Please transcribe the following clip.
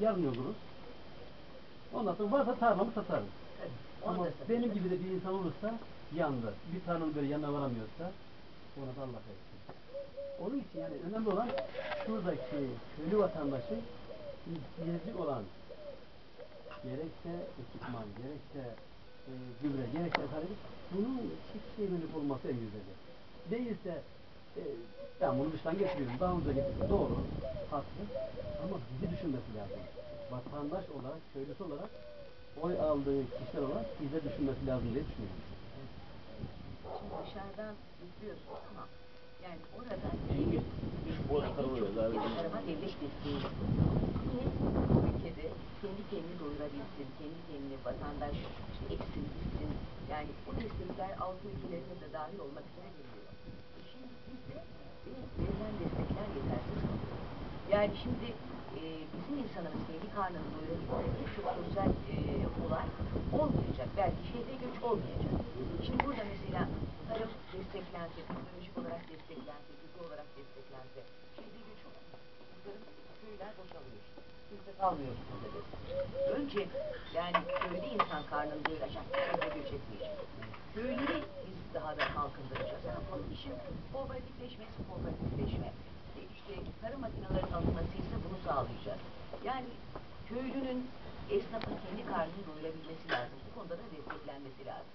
Yarın yolduruz. Ondan sonra varsa tarlamı satarım. Onu Ama benim gibi de bir insan olursa yandı. Bir tarlanın böyle yanına varamıyorsa ona da Allah etsin. Onun için yani önemli olan şuradaki köylü vatandaşın ihtiyacı olan gerekse ekipman, gerekse e, gübre, gerekse efendim bunun çiftçiye yönelik olması en güzeli. Değilse e, ben bunu dıştan getiriyorum, daha ucuza getiriyorum. Doğru, haklı. Ama bizi düşünmesi lazım. Vatandaş olarak, köylüsü olarak oy aldığı kişiler olarak bize düşünmesi lazım diye düşünüyorum. Şimdi dışarıdan izliyorsunuz ama yani orada ülkede tarıma devlet desteği. Niye bu ülkede kendi kendini doyurabilsin, kendi kendini vatandaş işte eksin, bitsin. Yani bu destekler Avrupa ülkelerine de dahil olmak üzere veriliyor. E Şimdi bizde evet, verilen destekler yetersiz kalıyor. Yani şimdi e, bizim insanımız kendi karnını doyurabilmesi çok sosyal e, olay olmayacak. Belki şehre göç olmayacak. Şimdi burada mesela tarım desteklense, teknolojik olarak desteklense, gübre olarak desteklense, şehre göç. Kızların köyler boşalıyor. Kimse kalmıyor bu köyde. Önce yani köyde insan karnını doyuracak, şehre göç etmeyecek. Köyleri biz daha da kalkındıracağız. Ama bunun için kooperatifleşme, işte tarım bunu sağlayacak. Yani köylünün esnafın kendi karnını doyurabilmesi lazım. Bu konuda da desteklenmesi lazım.